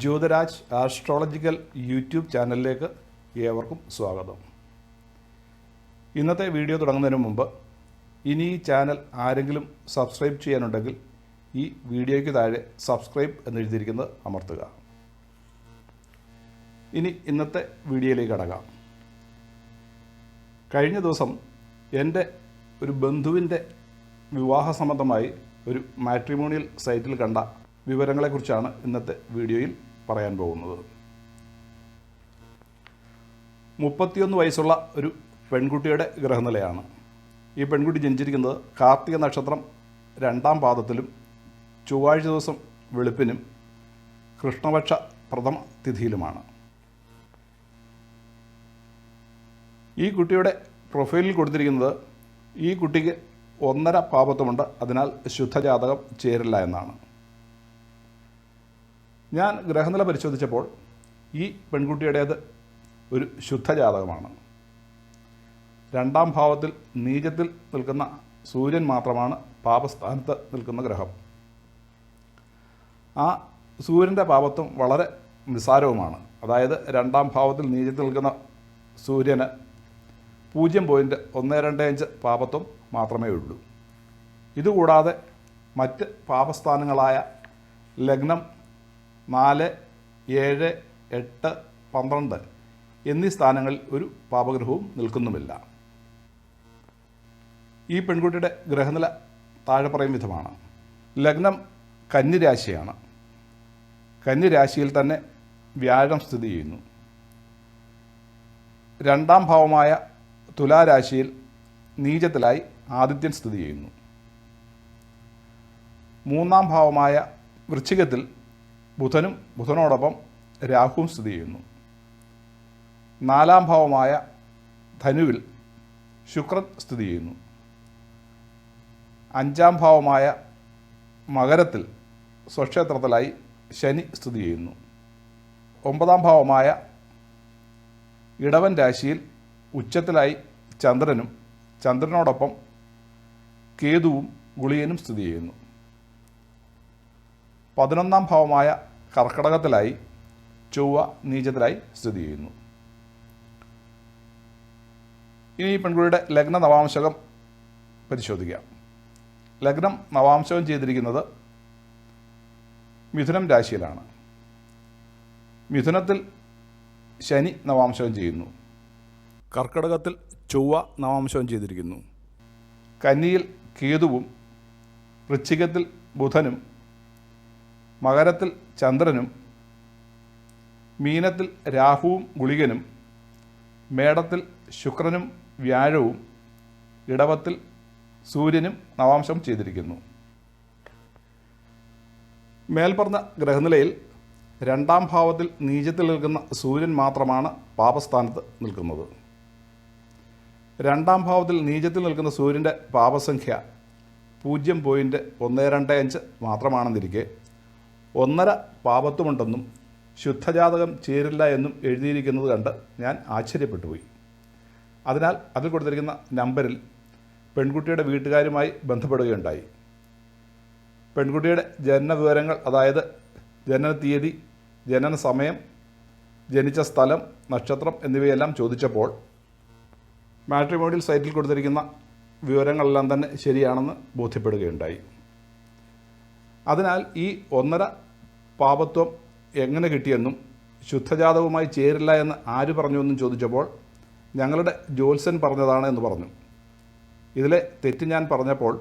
Jyothiraj astrological YouTube ചാനലിലേക്ക് ഏവർക്കും സ്വാഗതം. ഇന്നത്തെ വീഡിയോ തുടങ്ങുന്നതിന് മുമ്പ് ഇനി ഈ ചാനൽ ആരെങ്കിലും സബ്സ്ക്രൈബ് ചെയ്യാനുണ്ടെങ്കിൽ ഈ വീഡിയോയ്ക്ക് താഴെ സബ്സ്ക്രൈബ് എന്നെഴുതിയിരിക്കുന്നത് അമർത്തുക. ഇനി ഇന്നത്തെ വീഡിയോയിലേക്ക് കടക്കാം. കഴിഞ്ഞ ദിവസം എന്റെ ഒരു ബന്ധുവിന്റെ വിവാഹ സംബന്ധമായി ഒരു മാട്രിമോണിയൽ സൈറ്റിൽ കണ്ട വിവരങ്ങളെക്കുറിച്ചാണ് ഇന്നത്തെ വീഡിയോയിൽ പറയാൻ പോകുന്നത്. മുപ്പത്തിയൊന്ന് വയസ്സുള്ള ഒരു പെൺകുട്ടിയുടെ ഗ്രഹനിലയാണ്. ഈ പെൺകുട്ടി ജനിച്ചിരിക്കുന്നത് കാർത്തിക നക്ഷത്രം രണ്ടാം പാദത്തിലും ചൊവ്വാഴ്ച ദിവസം വെളുപ്പിനും കൃഷ്ണപക്ഷ പ്രഥമ തിഥിയിലുമാണ്. ഈ കുട്ടിയുടെ പ്രൊഫൈലിൽ കൊടുത്തിരിക്കുന്നത് ഈ കുട്ടിക്ക് ഒന്നര പാപത്വമുണ്ട് അതിനാൽ ശുദ്ധജാതകം ചേരില്ല എന്നാണ്. ഞാൻ ഗ്രഹനില പരിശോധിച്ചപ്പോൾ ഈ പെൺകുട്ടിയുടേത് ഒരു ശുദ്ധജാതകമാണ്. രണ്ടാം ഭാവത്തിൽ നീചത്തിൽ നിൽക്കുന്ന സൂര്യൻ മാത്രമാണ് പാപസ്ഥാനത്ത് നിൽക്കുന്ന ഗ്രഹം. ആ സൂര്യന്റെ പാപത്വം വളരെ നിസ്സാരവുമാണ്. അതായത് രണ്ടാം ഭാവത്തിൽ നീചത്തിൽ നിൽക്കുന്ന സൂര്യന് പൂജ്യം പോയിന്റ് ഒന്ന് രണ്ട് അഞ്ച് പാപത്വം മാത്രമേ ഉള്ളൂ. ഇതുകൂടാതെ മറ്റ് പാപസ്ഥാനങ്ങളായ ലഗ്നം നാല് ഏഴ് എട്ട് പന്ത്രണ്ട് എന്നീ സ്ഥാനങ്ങളിൽ ഒരു പാപഗ്രഹവും നിൽക്കുന്നുമില്ല. ഈ പെൺകുട്ടിയുടെ ഗ്രഹനില താഴെ പറയും വിധമാണ്. ലഗ്നം കന്നിരാശിയാണ്. കന്നിരാശിയിൽ തന്നെ വ്യാഴം സ്ഥിതി ചെയ്യുന്നു. രണ്ടാം ഭാവമായ തുലാരാശിയിൽ നീചത്തിലായി ആദിത്യൻ സ്ഥിതി ചെയ്യുന്നു. മൂന്നാം ഭാവമായ വൃശ്ചികത്തിൽ ബുധനും ബുധനോടൊപ്പം രാഹുവും സ്ഥിതി ചെയ്യുന്നു. നാലാം ഭാവമായ ധനുവിൽ ശുക്രൻ സ്ഥിതി ചെയ്യുന്നു. അഞ്ചാം ഭാവമായ മകരത്തിൽ സ്വക്ഷേത്രത്തിലായി ശനി സ്ഥിതി ചെയ്യുന്നു. ഒമ്പതാം ഭാവമായ ഇടവൻ രാശിയിൽ ഉച്ചത്തിലായി ചന്ദ്രനും ചന്ദ്രനോടൊപ്പം കേതുവും ഗുളിയനും സ്ഥിതി ചെയ്യുന്നു. പതിനൊന്നാം ഭാവമായ കർക്കടകത്തിലായി ചൊവ്വ നീചത്തിലായി സ്ഥിതി ചെയ്യുന്നു. ഇനി പെൺകുട്ടിയുടെ ലഗ്ന നവാംശകം പരിശോധിക്കാം. ലഗ്നം നവാംശകം ചെയ്തിരിക്കുന്നത് മിഥുനം രാശിയിലാണ്. മിഥുനത്തിൽ ശനി നവാംശകം ചെയ്യുന്നു. കർക്കടകത്തിൽ ചൊവ്വ നവാംശകം ചെയ്തിരിക്കുന്നു. കന്നിയിൽ കേതുവും വൃശ്ചികത്തിൽ ബുധനും മകരത്തിൽ ചന്ദ്രനും മീനത്തിൽ രാഹുവും ഗുളികനും മേടത്തിൽ ശുക്രനും വ്യാഴവും ഇടവത്തിൽ സൂര്യനും നവാംശം ചെയ്തിരിക്കുന്നു. മേൽപ്പറഞ്ഞ ഗ്രഹനിലയിൽ രണ്ടാം ഭാവത്തിൽ നീചത്തിൽ നിൽക്കുന്ന സൂര്യൻ മാത്രമാണ് പാപസ്ഥാനത്ത് നിൽക്കുന്നത്. രണ്ടാം ഭാവത്തിൽ നീചത്തിൽ നിൽക്കുന്ന സൂര്യന്റെ പാപസംഖ്യ പൂജ്യം പോയിന്റ് ഒന്ന് രണ്ട് അഞ്ച് മാത്രമാണെന്നിരിക്കെ ഒന്നര പാപത്വമുണ്ടെന്നും ശുദ്ധജാതകം ചേരില്ല എന്നും എഴുതിയിരിക്കുന്നത് കണ്ട് ഞാൻ ആശ്ചര്യപ്പെട്ടുപോയി. അതിനാൽ അതിൽ കൊടുത്തിരിക്കുന്ന നമ്പറിൽ പെൺകുട്ടിയുടെ വീട്ടുകാരുമായി ബന്ധപ്പെടുകയുണ്ടായി. പെൺകുട്ടിയുടെ ജനന വിവരങ്ങൾ അതായത് ജനന തീയതി ജനന സമയം ജനിച്ച സ്ഥലം നക്ഷത്രം എന്നിവയെല്ലാം ചോദിച്ചപ്പോൾ മാട്രിമോണിയൽ സൈറ്റിൽ കൊടുത്തിരിക്കുന്ന വിവരങ്ങളെല്ലാം തന്നെ ശരിയാണെന്ന് ബോധ്യപ്പെടുകയുണ്ടായി. അതിനാൽ ഈ ഒന്നര പാപത്വം എങ്ങനെ കിട്ടിയെന്നും ശുദ്ധജാതവുമായി ചേരില്ല എന്ന് ആര് പറഞ്ഞു എന്നും ചോദിച്ചപ്പോൾ ഞങ്ങളുടെ ജ്യോത്സ്യൻ പറഞ്ഞതാണ് എന്ന് പറഞ്ഞു. ഇതിലെ തെറ്റ് ഞാൻ പറഞ്ഞപ്പോൾ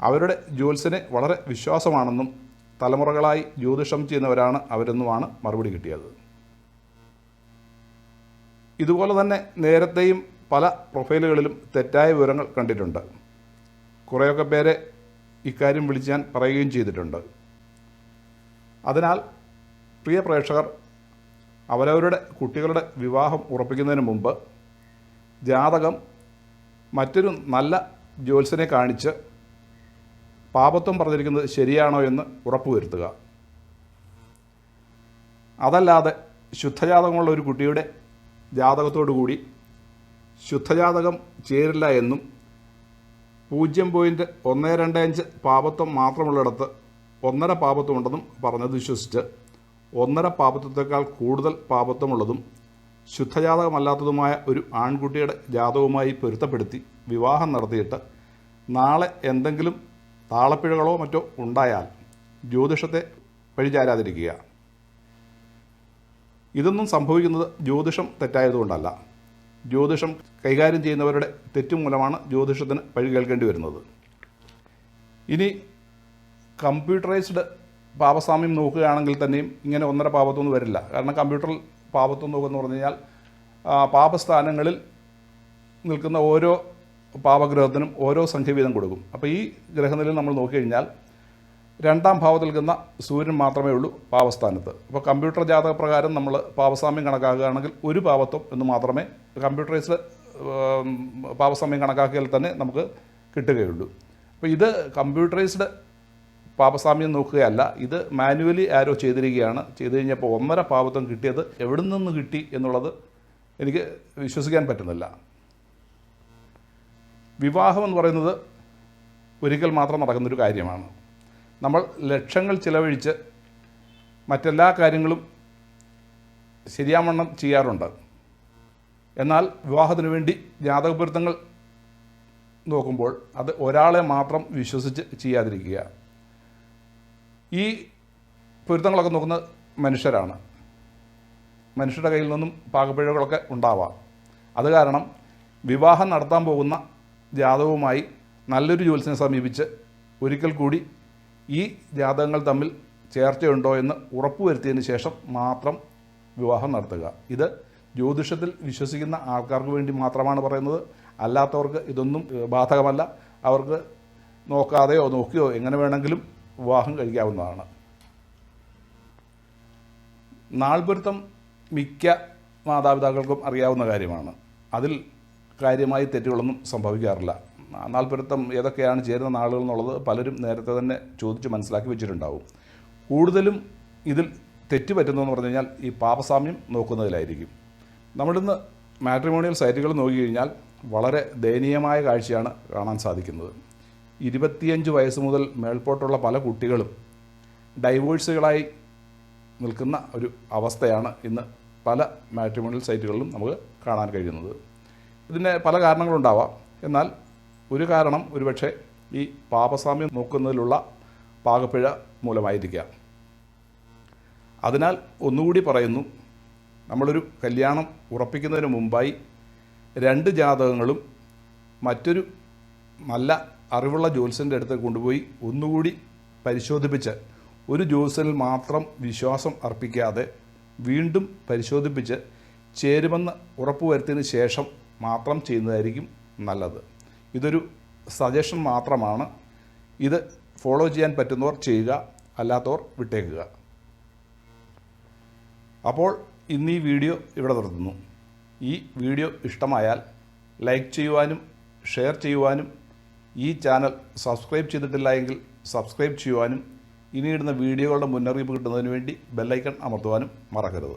അവരുടെ ജ്യോത്സ്യനെ വളരെ വിശ്വാസമാണെന്നും തലമുറകളായി ജ്യോതിഷം ചെയ്യുന്നവരാണ് അവരെന്നുമാണ് മറുപടി കിട്ടിയത്. ഇതുപോലെ തന്നെ നേരത്തെയും പല പ്രൊഫൈലുകളിലും തെറ്റായ വിവരങ്ങൾ കണ്ടിട്ടുണ്ട്. കുറേയൊക്കെ പേരെ ഇക്കാര്യം വിളിച്ച് ഞാൻ പറയുകയും ചെയ്തിട്ടുണ്ട്. അതിനാൽ പ്രിയ പ്രേക്ഷകർ അവരവരുടെ കുട്ടികളുടെ വിവാഹം ഉറപ്പിക്കുന്നതിന് മുമ്പ് ജാതകം മറ്റൊരു നല്ല ജ്യോത്സനെ കാണിച്ച് പാപത്വം പറഞ്ഞിരിക്കുന്നത് ശരിയാണോ എന്ന് ഉറപ്പുവരുത്തുക. അതല്ലാതെ ശുദ്ധജാതകമുള്ള ഒരു കുട്ടിയുടെ ജാതകത്തോടു കൂടി ശുദ്ധജാതകം ചേരില്ല എന്നും പൂജ്യം പോയിന്റ് ഒന്ന് രണ്ട് അഞ്ച് പാപത്വം മാത്രമുള്ളിടത്ത് ഒന്നര പാപത്വം ഉണ്ടെന്നും പറഞ്ഞത് വിശ്വസിച്ച് ഒന്നര പാപത്വത്തേക്കാൾ കൂടുതൽ പാപത്വമുള്ളതും ശുദ്ധജാതകമല്ലാത്തതുമായ ഒരു ആൺകുട്ടിയുടെ ജാതകവുമായി പൊരുത്തപ്പെടുത്തി വിവാഹം നടത്തിയിട്ട് നാളെ എന്തെങ്കിലും താളപ്പിഴകളോ മറ്റോ ഉണ്ടായാൽ ജ്യോതിഷത്തെ പഴിചാരാതിരിക്കുക. ഇതൊന്നും സംഭവിക്കുന്നത് ജ്യോതിഷം തെറ്റായതുകൊണ്ടല്ല. ജ്യോതിഷം കൈകാര്യം ചെയ്യുന്നവരുടെ തെറ്റുമൂലമാണ് ജ്യോതിഷത്തിന് പഴി കേൾക്കേണ്ടി വരുന്നത്. ഇനി കമ്പ്യൂട്ടറൈസ്ഡ് പാപസാമ്യം നോക്കുകയാണെങ്കിൽ തന്നെയും ഇങ്ങനെ ഒന്നര പാപത്തൊന്നും വരില്ല. കാരണം കമ്പ്യൂട്ടറിൽ പാപത്വം നോക്കുമെന്ന് പറഞ്ഞു കഴിഞ്ഞാൽ പാപസ്ഥാനങ്ങളിൽ നിൽക്കുന്ന ഓരോ പാപഗ്രഹത്തിനും ഓരോ സംഖ്യ വീതം കൊടുക്കും. അപ്പോൾ ഈ ഗ്രഹനിലയിൽ നമ്മൾ നോക്കിക്കഴിഞ്ഞാൽ രണ്ടാം ഭാവത്തിൽ നിൽക്കുന്ന സൂര്യൻ മാത്രമേ ഉള്ളൂ പാവസ്ഥാനത്ത് അപ്പോൾ കമ്പ്യൂട്ടർ ജാതക പ്രകാരം നമ്മൾ പാവസാമ്യം കണക്കാക്കുകയാണെങ്കിൽ ഒരു പാവത്വം എന്ന് മാത്രമേ കമ്പ്യൂട്ടറൈസ്ഡ് പാവസാമ്യം കണക്കാക്കിയാൽ തന്നെ നമുക്ക് കിട്ടുകയുള്ളൂ. അപ്പോൾ ഇത് കമ്പ്യൂട്ടറൈസ്ഡ് പാപസാമ്യം നോക്കുകയല്ല ഇത് മാനുവലി ആരോ ചെയ്തിരിക്കുകയാണ്. ചെയ്തു കഴിഞ്ഞപ്പോൾ ഒന്നര പാവത്വം കിട്ടിയത് എവിടെ നിന്ന് കിട്ടി എന്നുള്ളത് എനിക്ക് വിശ്വസിക്കാൻ പറ്റുന്നില്ല. വിവാഹം എന്ന് പറയുന്നത് ഒരിക്കൽ മാത്രം നടക്കുന്നൊരു കാര്യമാണ്. നമ്മൾ ലക്ഷങ്ങൾ ചിലവഴിച്ച് മറ്റെല്ലാ കാര്യങ്ങളും ശരിയാവണ്ണം ചെയ്യാറുണ്ട്. എന്നാൽ വിവാഹത്തിന് വേണ്ടി ജാതകപൊരുത്തങ്ങൾ നോക്കുമ്പോൾ അത് ഒരാളെ മാത്രം വിശ്വസിച്ച് ചെയ്യാതിരിക്കുക. ഈ പൊരുത്തങ്ങളൊക്കെ നോക്കുന്നത് മനുഷ്യരാണ്. മനുഷ്യരുടെ കയ്യിൽ നിന്നും പാകപ്പിഴകളൊക്കെ ഉണ്ടാവാം. അത് കാരണം വിവാഹം നടത്താൻ പോകുന്ന ജാതകവുമായി നല്ലൊരു ജ്യോത്സ്യനെ സമീപിച്ച് ഒരിക്കൽ കൂടി ഈ ജാതകങ്ങൾ തമ്മിൽ ചേർച്ചയുണ്ടോ എന്ന് ഉറപ്പുവരുത്തിയതിന് ശേഷം മാത്രം വിവാഹം നടത്തുക. ഇത് ജ്യോതിഷത്തിൽ വിശ്വസിക്കുന്ന ആൾക്കാർക്ക് വേണ്ടി മാത്രമാണ് പറയുന്നത്. അല്ലാത്തവർക്ക് ഇതൊന്നും ബാധകമല്ല. അവർക്ക് നോക്കാതെയോ നോക്കിയോ എങ്ങനെ വേണമെങ്കിലും വിവാഹം കഴിക്കാവുന്നതാണ്. നാൾപൊരുത്തം മിക്ക മാതാപിതാക്കൾക്കും അറിയാവുന്ന കാര്യമാണ്. അതിൽ കാര്യമായി തെറ്റുകളൊന്നും സംഭവിക്കാറില്ല. നാൾപൊരുത്തം ഏതൊക്കെയാണ് ചേരുന്ന നാളുകൾ എന്നുള്ളത് പലരും നേരത്തെ തന്നെ ചോദിച്ച് മനസ്സിലാക്കി വെച്ചിട്ടുണ്ടാവും. കൂടുതലും ഇതിൽ തെറ്റ് പറ്റുന്നതെന്ന് പറഞ്ഞു കഴിഞ്ഞാൽ ഈ പാപസാമ്യം നോക്കുന്നതിലായിരിക്കും. നമ്മളിന്ന് മാട്രിമോണിയൽ സൈറ്റുകൾ നോക്കി കഴിഞ്ഞാൽ വളരെ ദയനീയമായ കാഴ്ചയാണ് കാണാൻ സാധിക്കുന്നത്. ഇരുപത്തിയഞ്ച് വയസ്സ് മുതൽ മേൽപോട്ടുള്ള പല കുട്ടികളും ഡൈവോഴ്സുകളായി നിൽക്കുന്ന ഒരു അവസ്ഥയാണ് ഇന്ന് പല മാട്രിമോണിയൽ സൈറ്റുകളിലും നമുക്ക് കാണാൻ കഴിയുന്നത്. ഇതിന് പല കാരണങ്ങളുണ്ടാവാം. എന്നാൽ ഒരു കാരണം ഒരുപക്ഷെ ഈ പാപസാമ്യം നോക്കുന്നതിലുള്ള പാകപ്പിഴ മൂലമായിരിക്കാം അതിനാൽ ഒന്നുകൂടി പറയുന്നു നമ്മളൊരു കല്യാണം ഉറപ്പിക്കുന്നതിന് മുമ്പായി രണ്ട് ജാതകങ്ങളും മറ്റൊരു നല്ല അറിവുള്ള ജ്യോത്സ്യന്റെ അടുത്ത് കൊണ്ടുപോയി ഒന്നുകൂടി പരിശോധിപ്പിച്ച് ഒരു ജ്യോത്സ്യനിൽ മാത്രം വിശ്വാസം അർപ്പിക്കാതെ വീണ്ടും പരിശോധിപ്പിച്ച് ചേരുമെന്ന് ഉറപ്പുവരുത്തിയതിന് ശേഷം മാത്രം ചെയ്യുന്നതായിരിക്കും നല്ലത്. ഇതൊരു സജഷൻ മാത്രമാണ്. ഇത് ഫോളോ ചെയ്യാൻ പറ്റുന്നവർ ചെയ്യുക അല്ലാത്തവർ വിട്ടേക്കുക. അപ്പോൾ ഇന്ന് ഈ വീഡിയോ ഇവിടെ നിർത്തുന്നു. ഈ വീഡിയോ ഇഷ്ടമായാൽ ലൈക്ക് ചെയ്യുവാനും ഷെയർ ചെയ്യുവാനും ഈ ചാനൽ സബ്സ്ക്രൈബ് ചെയ്തിട്ടില്ല എങ്കിൽ സബ്സ്ക്രൈബ് ചെയ്യുവാനും ഇനിയിടുന്ന വീഡിയോകളുടെ മുന്നറിയിപ്പ് കിട്ടുന്നതിന് വേണ്ടി ബെല്ലൈക്കൺ അമർത്തുവാനും മറക്കരുത്.